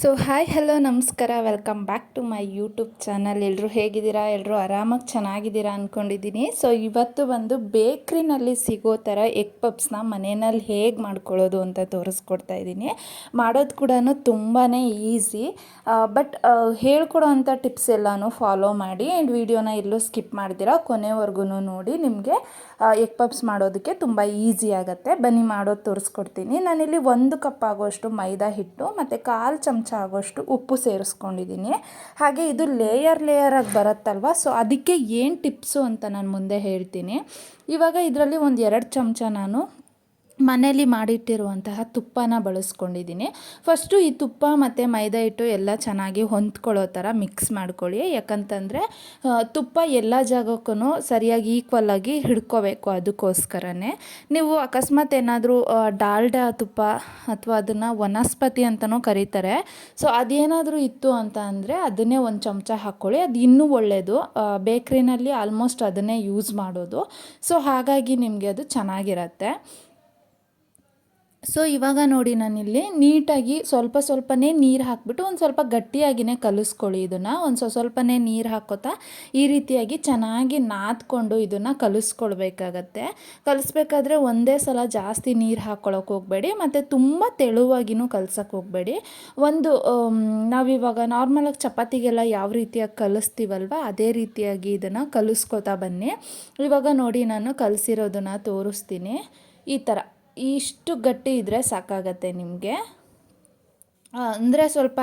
So hi hello ನಮಸ್ಕಾರ. Welcome back to my YouTube channel ಎಲ್ಲರೂ ಹೇಗಿದ್ದೀರಾ? ಎಲ್ಲರೂ ಆರಾಮಾಗಿ ಚೆನ್ನಾಗಿದ್ದೀರಾ ಅಂದ್ಕೊಂಡಿದ್ದೀನಿ ಸೊ ಇವತ್ತು ಬಂದು ಬೇಕ್ರಿನಲ್ಲಿ ಸಿಗೋ ಥರ ಎಗ್ ಪಪ್ಸ್ನ ಮನೆಯಲ್ಲಿ ಹೇಗೆ ಮಾಡ್ಕೊಳ್ಳೋದು ಅಂತ ತೋರಿಸ್ಕೊಡ್ತಾ ಇದ್ದೀನಿ. ಮಾಡೋದು ಕೂಡ ತುಂಬಾ ಈಸಿ. ಬಟ್ ಹೇಳ್ಕೊಡೋ ಅಂಥ ಟಿಪ್ಸ್ ಎಲ್ಲನೂ ಫಾಲೋ ಮಾಡಿ ಆ್ಯಂಡ್ ವಿಡಿಯೋನ ಎಲ್ಲೂ ಸ್ಕಿಪ್ ಮಾಡ್ದಿರಾ ಕೊನೆವರೆಗೂ ನೋಡಿ ನಿಮಗೆ ಎಗ್ ಪಪ್ಸ್ ಮಾಡೋದಕ್ಕೆ ತುಂಬ ಈಸಿ ಆಗುತ್ತೆ. ಬನ್ನಿ ಮಾಡೋದು ತೋರಿಸ್ಕೊಡ್ತೀನಿ. ನಾನಿಲ್ಲಿ ಒಂದು ಕಪ್ ಆಗೋಷ್ಟು ಮೈದಾ ಹಿಟ್ಟು, ಮತ್ತು ಕಾಲು ಚಮಚ ಆಗೋಷ್ಟು ಉಪ್ಪು ಸೇರಿಸ್ಕೊಂಡಿದ್ದೀನಿ. ಹಾಗೆ ಇದು ಲೇಯರ್ ಲೇಯರಾಗಿ ಬರುತ್ತಲ್ವ? ಸೊ ಅದಕ್ಕೆ ಏನು ಟಿಪ್ಸು ಅಂತ ನಾನು ಮುಂದೆ ಹೇಳ್ತೀನಿ. ಇವಾಗ ಇದರಲ್ಲಿ ಒಂದು ಎರಡು ಚಮಚ ನಾನು ಮನೇಲಿ ಮಾಡಿಟ್ಟಿರುವಂತಹ ತುಪ್ಪನ ಬಳಸ್ಕೊಂಡಿದ್ದೀನಿ. ಫಸ್ಟು ಈ ತುಪ್ಪ ಮತ್ತು ಮೈದಾ ಹಿಟ್ಟು ಎಲ್ಲ ಚೆನ್ನಾಗಿ ಹೊಂದ್ಕೊಳ್ಳೋ ಥರ ಮಿಕ್ಸ್ ಮಾಡ್ಕೊಳ್ಳಿ. ಯಾಕಂತಂದರೆ ತುಪ್ಪ ಎಲ್ಲ ಜಾಗಕ್ಕೂ ಸರಿಯಾಗಿ ಈಕ್ವಲಾಗಿ ಹಿಡ್ಕೋಬೇಕು ಅದಕ್ಕೋಸ್ಕರನೇ. ನೀವು ಅಕಸ್ಮಾತ್ ಏನಾದರೂ ಡಾಲ್ಡಾ ತುಪ್ಪ ಅಥವಾ ಅದನ್ನು ವನಸ್ಪತಿ ಅಂತಲೂ ಕರೀತಾರೆ. ಸೊ, ಅದೇನಾದರೂ ಇತ್ತು ಅಂತ ಅಂದರೆ ಅದನ್ನೇ ಒಂದು ಚಮಚ ಹಾಕ್ಕೊಳ್ಳಿ ಅದು ಇನ್ನೂ ಒಳ್ಳೆಯದು ಬೇಕ್ರಿನಲ್ಲಿ ಆಲ್ಮೋಸ್ಟ್ ಅದನ್ನೇ ಯೂಸ್ ಮಾಡೋದು. ಸೊ, ಹಾಗಾಗಿ ನಿಮಗೆ ಅದು ಚೆನ್ನಾಗಿರತ್ತೆ. ಸೊ ಇವಾಗ ನೋಡಿ ನಾನಿಲ್ಲಿ ನೀಟಾಗಿ ಸ್ವಲ್ಪ ಸ್ವಲ್ಪನೇ ನೀರು ಹಾಕ್ಬಿಟ್ಟು ಒಂದು ಸ್ವಲ್ಪ ಗಟ್ಟಿಯಾಗಿಯೇ ಕಲಿಸ್ಕೊಳ್ಳಿ ಇದನ್ನು. ಒಂದು ಸ್ವಲ್ಪ ಸ್ವಲ್ಪನೇ ನೀರು ಹಾಕೋತಾ ಈ ರೀತಿಯಾಗಿ ಚೆನ್ನಾಗಿ ನಾದ್ಕೊಂಡು ಇದನ್ನು ಕಲಿಸ್ಕೊಳ್ಬೇಕಾಗತ್ತೆ. ಕಲಿಸ್ಬೇಕಾದ್ರೆ ಒಂದೇ ಸಲ ಜಾಸ್ತಿ ನೀರು ಹಾಕ್ಕೊಳಕ್ಕೆ ಹೋಗಬೇಡಿ, ಮತ್ತು ತುಂಬ ತೆಳುವಾಗಿನೂ ಕಲ್ಸಕ್ಕೆ ಹೋಗಬೇಡಿ. ಒಂದು ನಾವಿವಾಗ ನಾರ್ಮಲಾಗಿ ಚಪಾತಿಗೆಲ್ಲ ಯಾವ ರೀತಿಯಾಗಿ ಕಲಿಸ್ತೀವಲ್ವ, ಅದೇ ರೀತಿಯಾಗಿ ಇದನ್ನು ಕಲಿಸ್ಕೊತಾ ಬನ್ನಿ. ಇವಾಗ ನೋಡಿ ನಾನು ಕಲಿಸಿರೋದನ್ನು ತೋರಿಸ್ತೀನಿ. ಈ ಥರ ಇಷ್ಟು ಗಟ್ಟಿ ಇದ್ದರೆ ಸಾಕಾಗತ್ತೆ ನಿಮಗೆ. ಅಂದರೆ ಸ್ವಲ್ಪ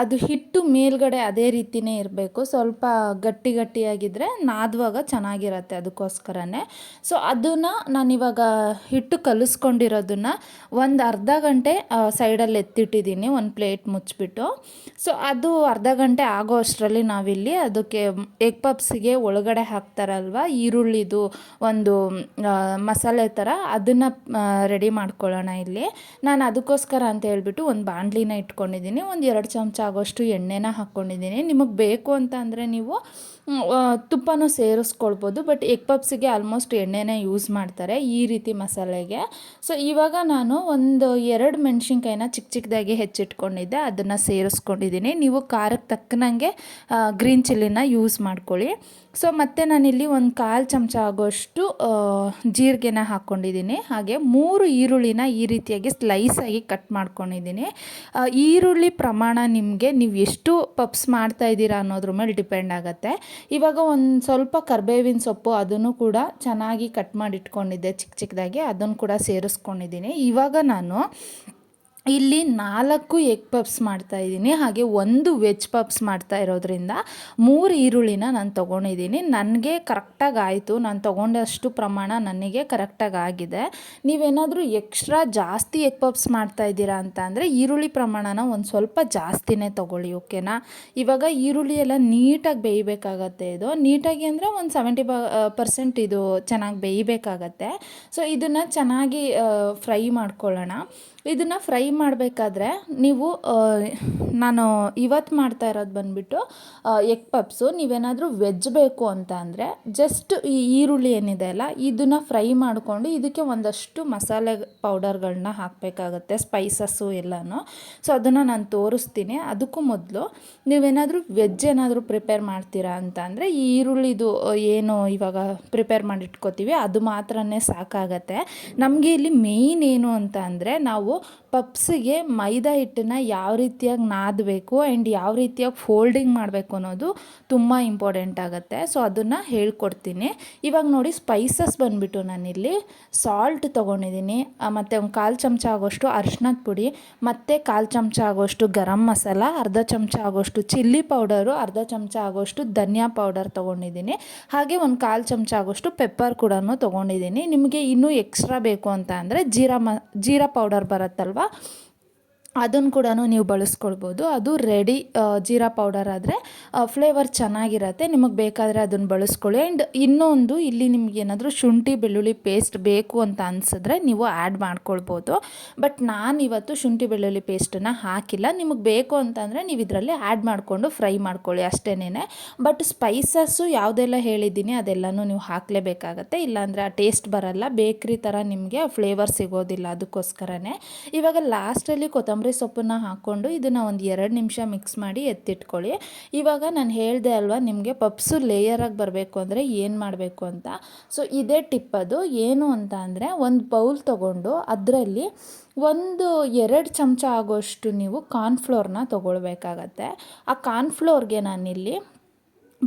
ಅದು ಹಿಟ್ಟು ಮೇಲ್ಗಡೆ ಅದೇ ರೀತಿಯೇ ಇರಬೇಕು. ಸ್ವಲ್ಪ ಗಟ್ಟಿ ಗಟ್ಟಿಯಾಗಿದ್ದರೆ ನಾದುವಾಗ ಚೆನ್ನಾಗಿರತ್ತೆ ಅದಕ್ಕೋಸ್ಕರನೇ. ಸೊ ಅದನ್ನು ನಾನಿವಾಗ ಹಿಟ್ಟು ಕಲಿಸ್ಕೊಂಡಿರೋದನ್ನು ಒಂದು ಅರ್ಧ ಗಂಟೆ ಸೈಡಲ್ಲಿ ಎತ್ತಿಟ್ಟಿದ್ದೀನಿ, ಒಂದು ಪ್ಲೇಟ್ ಮುಚ್ಚಿಬಿಟ್ಟು. ಸೊ ಅದು ಅರ್ಧ ಗಂಟೆ ಆಗೋ ಅಷ್ಟರಲ್ಲಿ ನಾವಿಲ್ಲಿ ಅದಕ್ಕೆ ಎಗ್ ಪಪ್ಸಿಗೆ ಒಳಗಡೆ ಹಾಕ್ತಾರಲ್ವ, ಈರುಳ್ಳಿದು ಒಂದು ಮಸಾಲೆ ಥರ ಅದನ್ನು ರೆಡಿ ಮಾಡ್ಕೊಳ್ಳೋಣ ಇಲ್ಲಿ. ನಾನು ಅದಕ್ಕೋಸ್ಕರ ಅಂತ ಹೇಳ್ಬಿಟ್ಟು ಒಂದು ಬಾಣಲಿನ ಇಟ್ಕೊಂಡಿದ್ದೀನಿ. ಒಂದು ಎರಡು ಚಮಚ ಆಗೋಷ್ಟು ಎಣ್ಣೆನ ಹಾಕ್ಕೊಂಡಿದ್ದೀನಿ ನಿಮಗೆ ಬೇಕು ಅಂತ ಅಂದರೆ ನೀವು ತುಪ್ಪನೂ ಸೇರಿಸ್ಕೊಳ್ಬೋದು ಬಟ್ ಎಗ್ ಪಪ್ಸಿಗೆ ಆಲ್ಮೋಸ್ಟ್ ಎಣ್ಣೆನೇ ಯೂಸ್ ಮಾಡ್ತಾರೆ ಈ ರೀತಿ ಮಸಾಲೆಗೆ. ಸೊ ಇವಾಗ ನಾನು ಒಂದು ಎರಡು ಮೆಣಸಿನ್ಕಾಯಿನ ಚಿಕ್ಕ ಚಿಕ್ಕದಾಗಿ ಹೆಚ್ಚಿಟ್ಕೊಂಡಿದ್ದೆ, ಅದನ್ನು ಸೇರಿಸ್ಕೊಂಡಿದ್ದೀನಿ. ನೀವು ಖಾರಕ್ಕೆ ತಕ್ಕನಂಗೆ ಗ್ರೀನ್ ಚಿಲ್ಲಿನ ಯೂಸ್ ಮಾಡ್ಕೊಳ್ಳಿ. ಸೊ ಮತ್ತು ನಾನಿಲ್ಲಿ ಒಂದು ಕಾಲು ಚಮಚ ಆಗೋಷ್ಟು ಜೀರಿಗೆನ ಹಾಕ್ಕೊಂಡಿದ್ದೀನಿ ಹಾಗೆ ಮೂರು ಈರುಳ್ಳಿನ ಈ ರೀತಿಯಾಗಿ ಸ್ಲೈಸಾಗಿ ಕಟ್ ಮಾಡ್ಕೊಂಡಿದ್ದೀನಿ. ಈರುಳ್ಳಿ ಪ್ರಮಾಣ ನಿಮಗೆ ನೀವು ಎಷ್ಟು ಪಪ್ಸ್ ಮಾಡ್ತಾ ಇದ್ದೀರಾ ಅನ್ನೋದ್ರ ಮೇಲೆ ಡಿಪೆಂಡ್ ಆಗುತ್ತೆ. ಇವಾಗ ಒಂದು ಸ್ವಲ್ಪ ಕರ್ಬೇವಿನ ಸೊಪ್ಪು ಅದನ್ನು ಕೂಡ ಚೆನ್ನಾಗಿ ಕಟ್ ಮಾಡಿಟ್ಕೊಂಡಿದ್ದೆ ಚಿಕ್ಕ ಚಿಕ್ಕದಾಗಿ ಅದನ್ನು ಕೂಡ ಸೇರಿಸ್ಕೊಂಡಿದ್ದೀನಿ. ಇವಾಗ ನಾನು ಇಲ್ಲಿ ನಾಲ್ಕು ಎಗ್ ಪಪ್ಸ್ ಮಾಡ್ತಾಯಿದ್ದೀನಿ ಹಾಗೆ ಒಂದು ವೆಜ್ ಪಪ್ಸ್ ಮಾಡ್ತಾ ಇರೋದ್ರಿಂದ ಮೂರು ಈರುಳ್ಳಿನ ನಾನು ತೊಗೊಂಡಿದ್ದೀನಿ. ನನಗೆ ಕರೆಕ್ಟಾಗಿ ಆಯಿತು ನಾನು ತೊಗೊಂಡಷ್ಟು ಪ್ರಮಾಣ ನನಗೆ ಕರೆಕ್ಟಾಗಿ ಆಗಿದೆ. ನೀವೇನಾದರೂ ಎಕ್ಸ್ಟ್ರಾ ಜಾಸ್ತಿ ಎಗ್ ಪಪ್ಸ್ ಮಾಡ್ತಾ ಇದ್ದೀರಾ ಅಂತ ಅಂದರೆ ಈರುಳ್ಳಿ ಪ್ರಮಾಣನ ಒಂದು ಸ್ವಲ್ಪ ಜಾಸ್ತಿನೇ ತೊಗೊಳ್ಳಿ, ಓಕೆನಾ? ಇವಾಗ ಈರುಳ್ಳಿ ಎಲ್ಲ ನೀಟಾಗಿ ಬೇಯಬೇಕಾಗತ್ತೆ ಇದು. ನೀಟಾಗಿ ಅಂದರೆ ಒಂದು ಸೆವೆಂಟಿ ಪರ್ಸೆಂಟ್ ಇದು ಚೆನ್ನಾಗಿ ಬೇಯಬೇಕಾಗತ್ತೆ. ಸೊ ಇದನ್ನು ಚೆನ್ನಾಗಿ ಫ್ರೈ ಮಾಡ್ಕೊಳ್ಳೋಣ. ಇದನ್ನು ಫ್ರೈ ಮಾಡಬೇಕಾದ್ರೆ ನೀವು ನಾನು ಇವತ್ತು ಮಾಡ್ತಾ ಇರೋದು ಬಂದುಬಿಟ್ಟು ಎಗ್ ಪಪ್ಸು, ನೀವೇನಾದರೂ ವೆಜ್ ಬೇಕು ಅಂತ ಅಂದರೆ ಜಸ್ಟ್ ಈ ಈರುಳ್ಳಿ ಏನಿದೆ ಅಲ್ಲ, ಇದನ್ನು ಫ್ರೈ ಮಾಡಿಕೊಂಡು ಇದಕ್ಕೆ ಒಂದಷ್ಟು ಮಸಾಲೆ ಪೌಡರ್ಗಳನ್ನ ಹಾಕಬೇಕಾಗತ್ತೆ, ಸ್ಪೈಸಸ್ಸು ಎಲ್ಲನೂ. ಸೊ ಅದನ್ನು ನಾನು ತೋರಿಸ್ತೀನಿ. ಅದಕ್ಕೂ ಮೊದಲು ನೀವೇನಾದರೂ ವೆಜ್ ಏನಾದರೂ ಪ್ರಿಪೇರ್ ಮಾಡ್ತೀರಾ ಅಂತ ಅಂದರೆ ಈ ಈರುಳ್ಳಿದು ಏನು ಇವಾಗ ಪ್ರಿಪೇರ್ ಮಾಡಿಟ್ಕೋತೀವಿ, ಅದು ಮಾತ್ರನೇ ಸಾಕಾಗತ್ತೆ. ನಮಗೆ ಇಲ್ಲಿ ಮೇಯ್ನ್ ಏನು ಅಂತ ಅಂದರೆ ನಾವು ಪಪ್ಸಿಗೆ ಮೈದಾ ಹಿಟ್ಟನ್ನು ಯಾವ ರೀತಿಯಾಗಿ ನಾದಬೇಕು ಆ್ಯಂಡ್ ಯಾವ ರೀತಿಯಾಗಿ ಫೋಲ್ಡಿಂಗ್ ಮಾಡಬೇಕು ಅನ್ನೋದು ತುಂಬ ಇಂಪಾರ್ಟೆಂಟ್ ಆಗುತ್ತೆ. ಸೊ ಅದನ್ನು ಹೇಳ್ಕೊಡ್ತೀನಿ. ಇವಾಗ ನೋಡಿ ಸ್ಪೈಸಸ್ ಬಂದುಬಿಟ್ಟು ನಾನಿಲ್ಲಿ ಸಾಲ್ಟ್ ತೊಗೊಂಡಿದ್ದೀನಿ. ಮತ್ತು ಒಂದು ಕಾಲು ಚಮಚ ಆಗೋಷ್ಟು ಅರ್ಶಿನದ ಪುಡಿ, ಮತ್ತು ಕಾಲು ಚಮಚ ಆಗೋಷ್ಟು ಗರಂ ಮಸಾಲ, ಅರ್ಧ ಚಮಚ ಆಗೋಷ್ಟು ಚಿಲ್ಲಿ ಪೌಡರು ಅರ್ಧ ಚಮಚ ಆಗೋಷ್ಟು ಧನಿಯಾ ಪೌಡರ್ ತೊಗೊಂಡಿದ್ದೀನಿ. ಹಾಗೆ ಒಂದು ಕಾಲು ಚಮಚ ಆಗೋಷ್ಟು ಪೆಪ್ಪರ್ ಕೂಡ ತೊಗೊಂಡಿದ್ದೀನಿ. ನಿಮಗೆ ಇನ್ನೂ ಎಕ್ಸ್ಟ್ರಾ ಬೇಕು ಅಂತ ಅಂದರೆ ಜೀರಾ ಮ, ಜೀರಾ ಪೌಡರ್ ಬರುತ್ತಲ್ವ? ಅದನ್ನು ಕೂಡ ನೀವು ಬಳಸ್ಕೊಳ್ಬೋದು. ಅದು ರೆಡಿ ಜೀರಾ ಪೌಡರ್ ಆದರೆ ಫ್ಲೇವರ್ ಚೆನ್ನಾಗಿರತ್ತೆ. ನಿಮಗೆ ಬೇಕಾದರೆ ಅದನ್ನು ಬಳಸ್ಕೊಳ್ಳಿ. ಆ್ಯಂಡ್ ಇನ್ನೊಂದು, ಇಲ್ಲಿ ನಿಮ್ಗೆ ಏನಾದರೂ ಶುಂಠಿ, ಬೆಳ್ಳುಳ್ಳಿ ಪೇಸ್ಟ್ ಬೇಕು ಅಂತ ಅನಿಸಿದ್ರೆ ನೀವು ಆ್ಯಡ್ ಮಾಡ್ಕೊಳ್ಬೋದು. ಬಟ್ ನಾನು ಇವತ್ತು ಶುಂಠಿ, ಬೆಳ್ಳುಳ್ಳಿ ಪೇಸ್ಟನ್ನು ಹಾಕಿಲ್ಲ. ನಿಮಗೆ ಬೇಕು ಅಂತಂದರೆ ನೀವು ಇದರಲ್ಲಿ ಆ್ಯಡ್ ಮಾಡಿಕೊಂಡು ಫ್ರೈ ಮಾಡ್ಕೊಳ್ಳಿ ಅಷ್ಟೇನೆ ಬಟ್ ಸ್ಪೈಸಸ್ಸು ಯಾವುದೆಲ್ಲ ಹೇಳಿದ್ದೀನಿ ಅದೆಲ್ಲನೂ ನೀವು ಹಾಕಲೇಬೇಕಾಗತ್ತೆ. ಇಲ್ಲಾಂದರೆ ಆ ಟೇಸ್ಟ್ ಬರಲ್ಲ. ಬೇಕ್ರಿ ಥರ ನಿಮಗೆ ಫ್ಲೇವರ್ ಸಿಗೋದಿಲ್ಲ ಅದಕ್ಕೋಸ್ಕರನೇ. ಇವಾಗ ಲಾಸ್ಟಲ್ಲಿ ಕೊತ್ತಂಬರಿ ಕೊತ್ತಂಬರಿ ಸೊಪ್ಪನ್ನ ಹಾಕ್ಕೊಂಡು ಇದನ್ನು ಒಂದು ಎರಡು ನಿಮಿಷ ಮಿಕ್ಸ್ ಮಾಡಿ ಎತ್ತಿಟ್ಕೊಳ್ಳಿ. ಇವಾಗ ನಾನು ಹೇಳಿದೆ ಅಲ್ವಾ, ನಿಮಗೆ ಪಪ್ಸು ಲೇಯರಾಗಿ ಬರಬೇಕು ಅಂದರೆ ಏನು ಮಾಡಬೇಕು ಅಂತ. ಸೊ ಇದೇ ಟಿಪ್ ಅದು. ಏನು ಅಂತ ಅಂದರೆ ಒಂದು ಬೌಲ್ ತೊಗೊಂಡು ಅದರಲ್ಲಿ ಒಂದು ಎರಡು ಚಮಚ ಆಗೋಷ್ಟು ನೀವು ಕಾರ್ನ್ಫ್ಲೋರ್ನ ತೊಗೊಳ್ಬೇಕಾಗತ್ತೆ. ಆ ಕಾರ್ನ್ಫ್ಲೋರ್ಗೆ ನಾನಿಲ್ಲಿ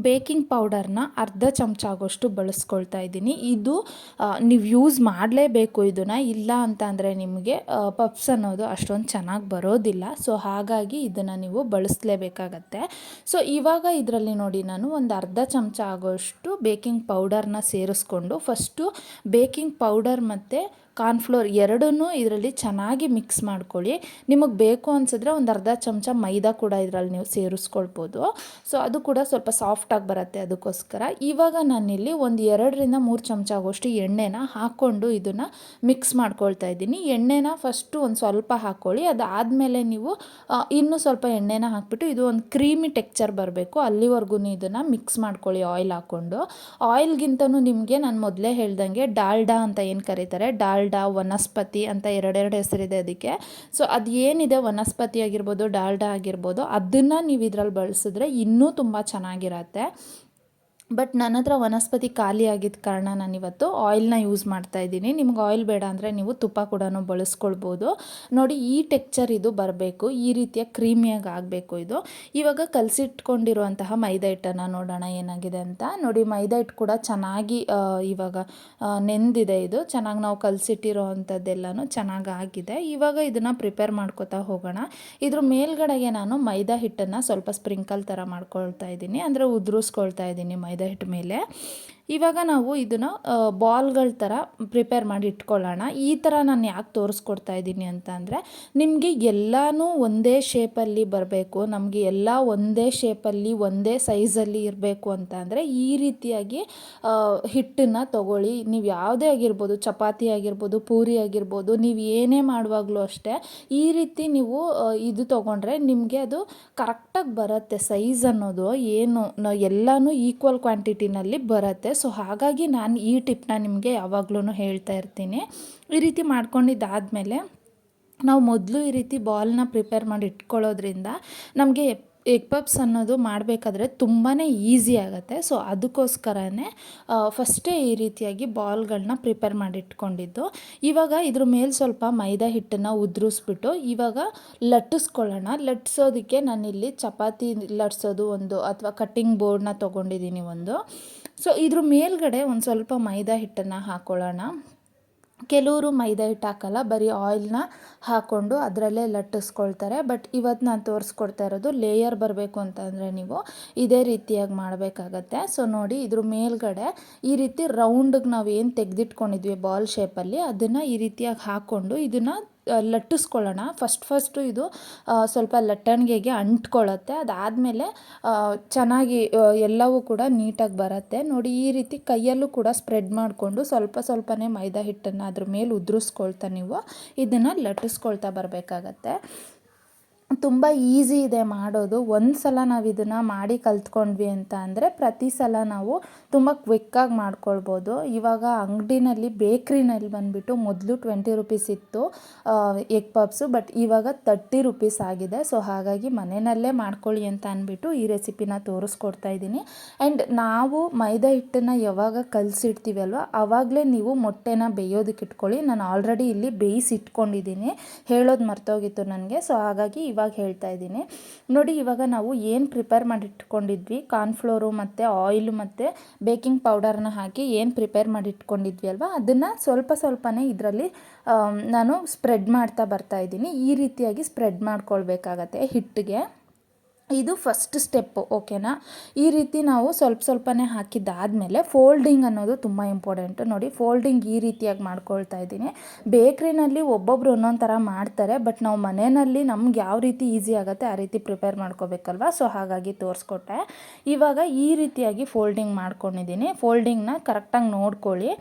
ಬೇಕಿಂಗ್ ಪೌಡರ್ನ ಅರ್ಧ ಚಮಚ ಆಗೋಷ್ಟು ಬಳಸ್ಕೊಳ್ತಾ ಇದ್ದೀನಿ. ಇದು ನೀವು ಯೂಸ್ ಮಾಡಲೇಬೇಕು ಇದನ್ನು. ಇಲ್ಲ ಅಂತ ಅಂದರೆ ನಿಮಗೆ ಪಪ್ಸ್ ಅನ್ನೋದು ಅಷ್ಟೊಂದು ಚೆನ್ನಾಗಿ ಬರೋದಿಲ್ಲ. ಸೊ ಹಾಗಾಗಿ ಇದನ್ನು ನೀವು ಬಳಸಲೇಬೇಕಾಗತ್ತೆ. ಸೊ ಇವಾಗ ಇದರಲ್ಲಿ ನೋಡಿ ನಾನು ಒಂದು ಅರ್ಧ ಚಮಚ ಆಗೋಷ್ಟು ಬೇಕಿಂಗ್ ಪೌಡರ್ನ ಸೇರಿಸ್ಕೊಂಡು ಫಸ್ಟು ಬೇಕಿಂಗ್ ಪೌಡರ್ ಮತ್ತು ಕಾರ್ನ್ಫ್ಲೋರ್ ಎರಡನ್ನೂ ಇದರಲ್ಲಿ ಚೆನ್ನಾಗಿ ಮಿಕ್ಸ್ ಮಾಡ್ಕೊಳ್ಳಿ. ನಿಮಗೆ ಬೇಕು ಅನಿಸಿದ್ರೆ ಒಂದು ಅರ್ಧ ಚಮಚ ಮೈದಾ ಕೂಡ ಇದರಲ್ಲಿ ನೀವು ಸೇರಿಸ್ಕೊಳ್ಬೋದು. ಸೊ ಅದು ಕೂಡ ಸ್ವಲ್ಪ ಸಾಫ್ಟಾಗಿ ಬರುತ್ತೆ ಅದಕ್ಕೋಸ್ಕರ. ಇವಾಗ ನಾನಿಲ್ಲಿ ಒಂದು ಎರಡರಿಂದ ಮೂರು ಚಮಚ ಆಗೋಷ್ಟು ಎಣ್ಣೆನ ಹಾಕ್ಕೊಂಡು ಇದನ್ನು ಮಿಕ್ಸ್ ಮಾಡ್ಕೊಳ್ತಾ ಇದ್ದೀನಿ. ಎಣ್ಣೆನ ಫಸ್ಟು ಒಂದು ಸ್ವಲ್ಪ ಹಾಕ್ಕೊಳ್ಳಿ. ಅದಾದಮೇಲೆ ನೀವು ಇನ್ನೂ ಸ್ವಲ್ಪ ಎಣ್ಣೆನ ಹಾಕ್ಬಿಟ್ಟು ಇದು ಒಂದು ಕ್ರೀಮಿ ಟೆಕ್ಚರ್ ಬರಬೇಕು. ಅಲ್ಲಿವರೆಗೂ ಇದನ್ನು ಮಿಕ್ಸ್ ಮಾಡ್ಕೊಳ್ಳಿ ಆಯಿಲ್ ಹಾಕ್ಕೊಂಡು. ಆಯಿಲ್ಗಿಂತನೂ ನಿಮಗೆ ನಾನು ಮೊದಲೇ ಹೇಳ್ದಂಗೆ ಡಾಲ್ಡಾ ಅಂತ ಏನು ಕರೀತಾರೆ? ಡಾಲ್ ಡಾಲ್ಡಾ, ವನಸ್ಪತಿ ಅಂತ ಎರಡೆರಡು ಹೆಸರಿದೆ ಅದಕ್ಕೆ. ಸೊ ಅದು ಏನಿದೆ ವನಸ್ಪತಿ ಆಗಿರ್ಬೋದು, ಡಾಲ್ಡಾ ಆಗಿರ್ಬೋದು, ಅದನ್ನು ನೀವು ಇದ್ರಲ್ಲಿ ಬಳಸಿದ್ರೆ ಇನ್ನೂ ತುಂಬ ಚೆನ್ನಾಗಿರತ್ತೆ. ಬಟ್ ನನ್ನ ಹತ್ರ ವನಸ್ಪತಿ ಖಾಲಿ ಆಗಿದ್ದ ಕಾರಣ ನಾನಿವತ್ತು ಆಯಿಲ್ನ ಯೂಸ್ ಮಾಡ್ತಾ ಇದ್ದೀನಿ. ನಿಮ್ಗೆ ಆಯಿಲ್ ಬೇಡ ಅಂದರೆ ನೀವು ತುಪ್ಪ ಕೂಡ ಬಳಸ್ಕೊಳ್ಬೋದು. ನೋಡಿ, ಈ ಟೆಕ್ಚರ್ ಇದು ಬರಬೇಕು. ಈ ರೀತಿಯ ಕ್ರೀಮಿಯಾಗಿ ಆಗಬೇಕು ಇದು. ಇವಾಗ ಕಲಸಿಟ್ಕೊಂಡಿರುವಂತಹ ಮೈದಾ ಹಿಟ್ಟನ್ನು ನೋಡೋಣ ಏನಾಗಿದೆ ಅಂತ. ನೋಡಿ, ಮೈದಾ ಹಿಟ್ಟು ಕೂಡ ಚೆನ್ನಾಗಿ ಇವಾಗ ನೆಂದಿದೆ ಇದು. ಚೆನ್ನಾಗಿ ನಾವು ಕಲಸಿಟ್ಟಿರೋ ಅಂಥದ್ದೆಲ್ಲನೂ ಚೆನ್ನಾಗಿ ಆಗಿದೆ. ಇವಾಗ ಇದನ್ನು ಪ್ರಿಪೇರ್ ಮಾಡ್ಕೋತಾ ಹೋಗೋಣ. ಇದ್ರ ಮೇಲ್ಗಡೆಗೆ ನಾನು ಮೈದಾ ಹಿಟ್ಟನ್ನು ಸ್ವಲ್ಪ ಸ್ಪ್ರಿಂಕಲ್ ಥರ ಮಾಡ್ಕೊಳ್ತಾ ಇದ್ದೀನಿ. ಅಂದರೆ ಉದುರಿಸ್ಕೊಳ್ತಾ ಇದ್ದೀನಿ ಮೈದಾ ಹಿಟ್ಟು ಮೇಲೆ ಇವಾಗ ನಾವು ಇದನ್ನು ಬಾಲ್ಗಳ ಥರ ಪ್ರಿಪೇರ್ ಮಾಡಿ ಇಟ್ಕೊಳ್ಳೋಣ. ಈ ಥರ ನಾನು ಯಾಕೆ ತೋರಿಸ್ಕೊಡ್ತಾ ಇದ್ದೀನಿ ಅಂತ ಅಂದರೆ, ನಿಮಗೆ ಎಲ್ಲನೂ ಒಂದೇ ಶೇಪಲ್ಲಿ ಬರಬೇಕು. ನಮಗೆ ಎಲ್ಲ ಒಂದೇ ಶೇಪಲ್ಲಿ, ಒಂದೇ ಸೈಜಲ್ಲಿ ಇರಬೇಕು ಅಂತ ಅಂದರೆ, ಈ ರೀತಿಯಾಗಿ ಹಿಟ್ಟನ್ನು ತಗೊಳ್ಳಿ. ನೀವು ಯಾವುದೇ ಆಗಿರ್ಬೋದು, ಚಪಾತಿ ಆಗಿರ್ಬೋದು, ಪೂರಿ ಆಗಿರ್ಬೋದು, ನೀವು ಏನೇ ಮಾಡುವಾಗಲೂ ಅಷ್ಟೇ, ಈ ರೀತಿ ನೀವು ಇದು ತೊಗೊಂಡ್ರೆ ನಿಮಗೆ ಅದು ಕರೆಕ್ಟಾಗಿ ಬರುತ್ತೆ. ಸೈಜ್ ಅನ್ನೋದು ಏನು ಎಲ್ಲನೂ ಈಕ್ವಲ್ ಕ್ವಾಂಟಿಟಿನಲ್ಲಿ ಬರುತ್ತೆ. ಸೊ ಹಾಗಾಗಿ ನಾನು ಈ ಟಿಪ್ನ ನಿಮಗೆ ಯಾವಾಗ್ಲೂ ಹೇಳ್ತಾ ಇರ್ತೀನಿ. ಈ ರೀತಿ ಮಾಡ್ಕೊಂಡಿದ್ದಾದಮೇಲೆ ನಾವು ಮೊದಲು ಈ ರೀತಿ ಬಾಲ್ನ ಪ್ರಿಪೇರ್ ಮಾಡಿ ಇಟ್ಕೊಳ್ಳೋದ್ರಿಂದ ನಮಗೆ ಎಗ್ ಪಪ್ಸ್ ಅನ್ನೋದು ಮಾಡಬೇಕಾದ್ರೆ ತುಂಬಾ ಈಸಿ ಆಗುತ್ತೆ. ಸೊ ಅದಕ್ಕೋಸ್ಕರನೇ ಫಸ್ಟೇ ಈ ರೀತಿಯಾಗಿ ಬಾಲ್ಗಳನ್ನ ಪ್ರಿಪೇರ್ ಮಾಡಿ ಇಟ್ಕೊಂಡಿದ್ದು. ಇವಾಗ ಇದ್ರ ಮೇಲೆ ಸ್ವಲ್ಪ ಮೈದಾ ಹಿಟ್ಟನ್ನು ಉದುರಿಸ್ಬಿಟ್ಟು ಇವಾಗ ಲಟ್ಟಿಸ್ಕೊಳ್ಳೋಣ. ಲಟ್ಟಿಸೋದಕ್ಕೆ ನಾನಿಲ್ಲಿ ಚಪಾತಿ ಲಟ್ಸೋದು ಒಂದು ಅಥವಾ ಕಟ್ಟಿಂಗ್ ಬೋರ್ಡ್ನ ತೊಗೊಂಡಿದ್ದೀನಿ ಒಂದು. ಸೊ ಇದ್ರ ಮೇಲ್ಗಡೆ ಒಂದು ಸ್ವಲ್ಪ ಮೈದಾ ಹಿಟ್ಟನ್ನು ಹಾಕ್ಕೊಳ್ಳೋಣ ಕೆಲವರು ಮೈದಾ ಹಿಟ್ಟು ಹಾಕಲ್ಲ, ಬರೀ ಆಯಿಲ್ನ ಹಾಕ್ಕೊಂಡು ಅದರಲ್ಲೇ ಲಟ್ಟಿಸ್ಕೊಳ್ತಾರೆ. ಬಟ್ ಇವತ್ತು ನಾನು ತೋರಿಸ್ಕೊಡ್ತಾ ಇರೋದು ಲೇಯರ್ ಬರಬೇಕು ಅಂತಂದರೆ ನೀವು ಇದೇ ರೀತಿಯಾಗಿ ಮಾಡಬೇಕಾಗತ್ತೆ. ಸೊ ನೋಡಿ ಇದ್ರ ಮೇಲ್ಗಡೆ ಈ ರೀತಿ ರೌಂಡಿಗೆ ನಾವು ಏನು ತೆಗೆದಿಟ್ಕೊಂಡಿದ್ವಿ ಬಾಲ್ ಶೇಪಲ್ಲಿ ಅದನ್ನು ಈ ರೀತಿಯಾಗಿ ಹಾಕ್ಕೊಂಡು ಇದನ್ನು ಲಟ್ಟಿಸ್ಕೊಳ್ಳೋಣ. ಫಸ್ಟ್ ಫಸ್ಟು ಇದು ಸ್ವಲ್ಪ ಲಟ್ಟಣಿಗೆಗೆ ಅಂಟ್ಕೊಳ್ಳುತ್ತೆ. ಅದಾದಮೇಲೆ ಚೆನ್ನಾಗಿ ಎಲ್ಲವೂ ಕೂಡ ನೀಟಾಗಿ ಬರುತ್ತೆ. ನೋಡಿ, ಈ ರೀತಿ ಕೈಯಲ್ಲೂ ಕೂಡ ಸ್ಪ್ರೆಡ್ ಮಾಡಿಕೊಂಡು ಸ್ವಲ್ಪ ಸ್ವಲ್ಪನೇ ಮೈದಾ ಹಿಟ್ಟನ್ನು ಅದ್ರ ಮೇಲೆ ಉದುರಿಸ್ಕೊಳ್ತಾ ನೀವು ಇದನ್ನು ಲಟ್ಟಿಸ್ಕೊಳ್ತಾ ಬರಬೇಕಾಗತ್ತೆ. ತುಂಬ ಈಸಿ ಇದೆ ಮಾಡೋದು. ಒಂದು ಸಲ ನಾವು ಇದನ್ನು ಮಾಡಿ ಕಲ್ತ್ಕೊಂಡ್ವಿ ಅಂತ ಅಂದರೆ ಪ್ರತಿ ಸಲ ನಾವು ತುಂಬ ಕ್ವಿಕ್ಕಾಗಿ ಮಾಡ್ಕೊಳ್ಬೋದು. ಇವಾಗ ಅಂಗಡಿನಲ್ಲಿ ಬೇಕ್ರಿನಲ್ಲಿ ಬಂದುಬಿಟ್ಟು ಮೊದಲು ಟ್ವೆಂಟಿ ರುಪೀಸ್ ಇತ್ತು ಎಗ್ ಪಪ್ಸು ಬಟ್ ಇವಾಗ ತರ್ಟಿ ರುಪೀಸ್ ಆಗಿದೆ. ಸೊ ಹಾಗಾಗಿ ಮನೆಯಲ್ಲೇ ಮಾಡ್ಕೊಳ್ಳಿ ಅಂತ ಅಂದ್ಬಿಟ್ಟು ಈ ರೆಸಿಪಿನ ತೋರಿಸ್ಕೊಡ್ತಾ ಇದ್ದೀನಿ. ಆ್ಯಂಡ್ ನಾವು ಮೈದಾ ಹಿಟ್ಟನ್ನು ಯಾವಾಗ ಕಲಸಿಡ್ತೀವಲ್ವ ಆವಾಗಲೇ ನೀವು ಮೊಟ್ಟೆನ ಬೇಯೋದಕ್ಕೆ ಇಟ್ಕೊಳ್ಳಿ. ನಾನು ಆಲ್ರೆಡಿ ಇಲ್ಲಿ ಬೇಯಿಸಿ ಇಟ್ಕೊಂಡಿದ್ದೀನಿ ಹೇಳೋದು ಮರ್ತೋಗಿತ್ತು ನನಗೆ. ಸೊ ಹಾಗಾಗಿ ಇವಾಗ ಇವಾಗ ಹೇಳ್ತಾ ಇದ್ದೀನಿ. ನೋಡಿ, ಇವಾಗ ನಾವು ಏನು ಪ್ರಿಪೇರ್ ಮಾಡಿಟ್ಕೊಂಡಿದ್ವಿ? ಕಾರ್ನ್ಫ್ಲೋರು ಮತ್ತು ಆಯಿಲು ಮತ್ತು ಬೇಕಿಂಗ್ ಪೌಡರ್ನ ಹಾಕಿ ಏನು ಪ್ರಿಪೇರ್ ಮಾಡಿಟ್ಕೊಂಡಿದ್ವಿ ಅಲ್ವಾ? ಅದನ್ನು ಸ್ವಲ್ಪ ಸ್ವಲ್ಪನೇ ಇದರಲ್ಲಿ ನಾನು ಸ್ಪ್ರೆಡ್ ಮಾಡ್ತಾ ಬರ್ತಾ ಇದ್ದೀನಿ. ಈ ರೀತಿಯಾಗಿ ಸ್ಪ್ರೆಡ್ ಮಾಡ್ಕೊಳ್ಬೇಕಾಗತ್ತೆ ಹಿಟ್ಟಿಗೆ. ಇದು ಫಸ್ಟ್ ಸ್ಟೆಪ್ಪು ಓಕೆನಾ ಈ ರೀತಿ ನಾವು ಸ್ವಲ್ಪ ಸ್ವಲ್ಪನೇ ಹಾಕಿದ್ದಾದಮೇಲೆ ಫೋಲ್ಡಿಂಗ್ ಅನ್ನೋದು ತುಂಬ ಇಂಪಾರ್ಟೆಂಟು ನೋಡಿ ಫೋಲ್ಡಿಂಗ್ ಈ ರೀತಿಯಾಗಿ ಮಾಡ್ಕೊಳ್ತಾ ಇದ್ದೀನಿ. ಬೇಕ್ರಿನಲ್ಲಿ ಒಬ್ಬೊಬ್ರು ಒಂದೊಂದು ಥರ ಮಾಡ್ತಾರೆ ಬಟ್ ನಾವು ಮನೆಯಲ್ಲಿ ನಮ್ಗೆ ಯಾವ ರೀತಿ ಈಸಿ ಆಗುತ್ತೆ ಆ ರೀತಿ ಪ್ರಿಪೇರ್ ಮಾಡ್ಕೋಬೇಕಲ್ವ? ಸೊ ಹಾಗಾಗಿ ತೋರಿಸ್ಕೊಟ್ಟೆ. ಇವಾಗ ಈ ರೀತಿಯಾಗಿ ಫೋಲ್ಡಿಂಗ್ ಮಾಡ್ಕೊಂಡಿದ್ದೀನಿ. ಫೋಲ್ಡಿಂಗ್ನ ಕರೆಕ್ಟಾಗಿ ನೋಡ್ಕೊಳ್ಳಿ.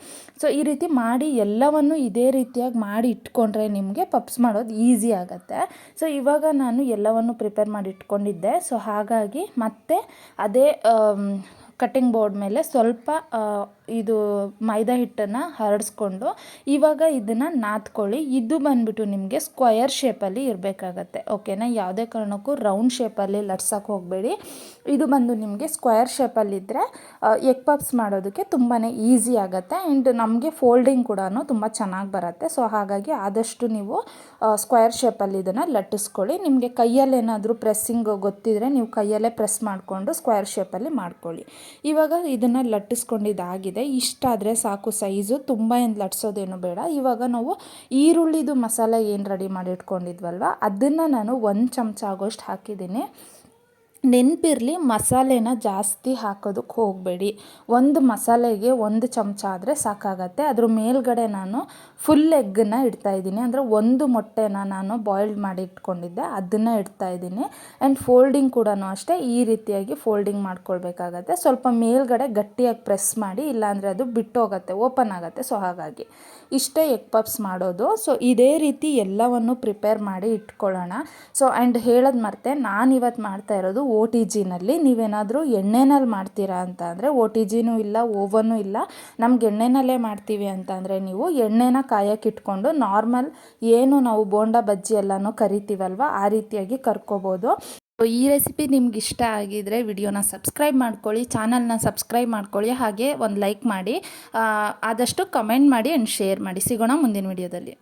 ಸೊ ಈ ರೀತಿ ಮಾಡಿ ಎಲ್ಲವನ್ನು ಇದೇ ರೀತಿಯಾಗಿ ಮಾಡಿ ಇಟ್ಕೊಂಡ್ರೆ ನಿಮಗೆ ಪಪ್ಸ್ ಮಾಡೋದು ಈಸಿ ಆಗುತ್ತೆ. ಸೊ ಇವಾಗ ನಾನು ಎಲ್ಲವನ್ನು ಪ್ರಿಪೇರ್ ಮಾಡಿ ಇಟ್ಕೊಂಡಿದ್ದೆ. ಸೊ ಹಾಗಾಗಿ ಮತ್ತೆ ಅದೇ ಕಟ್ಟಿಂಗ್ ಬೋರ್ಡ್ ಮೇಲೆ ಸ್ವಲ್ಪ ಇದು ಮೈದಾ ಹಿಟ್ಟನ್ನು ಹರಡಿಸ್ಕೊಂಡು ಇವಾಗ ಇದನ್ನು ನಾದ್ಕೊಳ್ಳಿ. ಇದು ಬಂದ್ಬಿಟ್ಟು ನಿಮಗೆ ಸ್ಕ್ವಯರ್ ಶೇಪಲ್ಲಿ ಇರಬೇಕಾಗತ್ತೆ. ಓಕೆನಾ ಯಾವುದೇ ಕಾರಣಕ್ಕೂ ರೌಂಡ್ ಶೇಪಲ್ಲಿ ಲಟ್ಸೋಕೆ ಹೋಗಬೇಡಿ. ಇದು ಬಂದು ನಿಮಗೆ ಸ್ಕ್ವಯರ್ ಶೇಪಲ್ಲಿದ್ದರೆ ಎಗ್ ಪಪ್ಸ್ ಮಾಡೋದಕ್ಕೆ ತುಂಬಾ ಈಸಿ ಆಗುತ್ತೆ ಆ್ಯಂಡ್ ನಮಗೆ ಫೋಲ್ಡಿಂಗ್ ಕೂಡ ತುಂಬ ಚೆನ್ನಾಗಿ ಬರುತ್ತೆ. ಸೊ ಹಾಗಾಗಿ ಆದಷ್ಟು ನೀವು ಸ್ಕ್ವಯರ್ ಶೇಪಲ್ಲಿ ಇದನ್ನು ಲಟ್ಟಿಸ್ಕೊಳ್ಳಿ. ನಿಮಗೆ ಕೈಯಲ್ಲಿ ಏನಾದರೂ ಪ್ರೆಸ್ಸಿಂಗ್ ಗೊತ್ತಿದ್ರೆ ನೀವು ಕೈಯಲ್ಲೇ ಪ್ರೆಸ್ ಮಾಡಿಕೊಂಡು ಸ್ಕ್ವಯರ್ ಶೇಪಲ್ಲಿ ಮಾಡ್ಕೊಳ್ಳಿ. ಇವಾಗ ಇದನ್ನು ಲಟ್ಟಿಸ್ಕೊಂಡಿದ್ದಾಗಿದೆ. ಇಷ್ಟಾದರೆ ಸಾಕು ಸೈಜು. ತುಂಬ ಏನು ಲಟ್ಸೋದೇನು ಬೇಡ. ಇವಾಗ ನಾವು ಈರುಳ್ಳಿದು ಮಸಾಲೆ ಏನು ರೆಡಿ ಮಾಡಿ ಇಟ್ಕೊಂಡಿದ್ವಲ್ವ ಅದನ್ನು ನಾನು ಒಂದು ಚಮಚ ಆಗೋಷ್ಟು ಹಾಕಿದ್ದೀನಿ. ನೆನಪಿರಲಿ ಮಸಾಲೆನ ಜಾಸ್ತಿ ಹಾಕೋದಕ್ಕೆ ಹೋಗಬೇಡಿ. ಒಂದು ಮಸಾಲೆಗೆ ಒಂದು ಚಮಚ ಆದರೆ ಸಾಕಾಗತ್ತೆ. ಅದ್ರ ಮೇಲ್ಗಡೆ ನಾನು ಫುಲ್ ಎಗ್ಗನ್ನು ಇಡ್ತಾ ಇದ್ದೀನಿ. ಅಂದರೆ ಒಂದು ಮೊಟ್ಟೆನ ನಾನು ಬಾಯ್ಲ್ಡ್ ಮಾಡಿ ಇಟ್ಕೊಂಡಿದ್ದೆ. ಅದನ್ನು ಇಡ್ತಾ ಇದ್ದೀನಿ. ಆ್ಯಂಡ್ ಫೋಲ್ಡಿಂಗ್ ಕೂಡ ಅಷ್ಟೇ. ಈ ರೀತಿಯಾಗಿ ಫೋಲ್ಡಿಂಗ್ ಮಾಡ್ಕೊಳ್ಬೇಕಾಗತ್ತೆ. ಸ್ವಲ್ಪ ಮೇಲ್ಗಡೆ ಗಟ್ಟಿಯಾಗಿ ಪ್ರೆಸ್ ಮಾಡಿ, ಇಲ್ಲಾಂದರೆ ಅದು ಬಿಟ್ಟೋಗತ್ತೆ ಓಪನ್ ಆಗುತ್ತೆ. ಸೊ ಹಾಗಾಗಿ ಇಷ್ಟೇ ಎಗ್ ಪಪ್ಸ್ ಮಾಡೋದು. ಸೊ ಇದೇ ರೀತಿ ಎಲ್ಲವನ್ನು ಪ್ರಿಪೇರ್ ಮಾಡಿ ಇಟ್ಕೊಳ್ಳೋಣ. ಸೊ ಆ್ಯಂಡ್ ಹೇಳೋದು ಮರ್ತೆ ನಾನು ಇವತ್ತು ಮಾಡ್ತಾ ಇರೋದು ಓ ಟಿ ಜಿನಲ್ಲಿ ನೀವೇನಾದರೂ ಎಣ್ಣೆನಲ್ಲಿ ಮಾಡ್ತೀರಾ ಅಂತ ಅಂದರೆ ಓ ಟಿ ಜಿನೂ ಇಲ್ಲ, ಓವನ್ನೂ ಇಲ್ಲ. ನಮ್ಗೆ ಎಣ್ಣೆನಲ್ಲೇ ಮಾಡ್ತೀವಿ ಅಂತ ಅಂದರೆ ನೀವು ಎಣ್ಣೆನ ಕಾಯಕ್ಕೆ ಇಟ್ಕೊಂಡು ನಾರ್ಮಲ್ ಏನು ನಾವು ಬೋಂಡ, ಬಜ್ಜಿ ಎಲ್ಲನೂ ಕರಿತೀವಲ್ವ ಆ ರೀತಿಯಾಗಿ ಕರ್ಕೋಬೋದು. ಈ ರೆಸಿಪಿ ನಿಮ್ಗೆ ಇಷ್ಟ ಆಗಿದ್ರೆ ವಿಡಿಯೋನ ಸಬ್ಸ್ಕ್ರೈಬ್ ಮಾಡ್ಕೊಳ್ಳಿ, ಚಾನಲ್ನ ಸಬ್ಸ್ಕ್ರೈಬ್ ಮಾಡ್ಕೊಳ್ಳಿ, ಹಾಗೆ ಒಂದು ಲೈಕ್ ಮಾಡಿ ಆದಷ್ಟು ಕಮೆಂಟ್ ಮಾಡಿ ಆ್ಯಂಡ್ ಶೇರ್ ಮಾಡಿ. ಸಿಗೋಣ ಮುಂದಿನ ವಿಡಿಯೋದಲ್ಲಿ.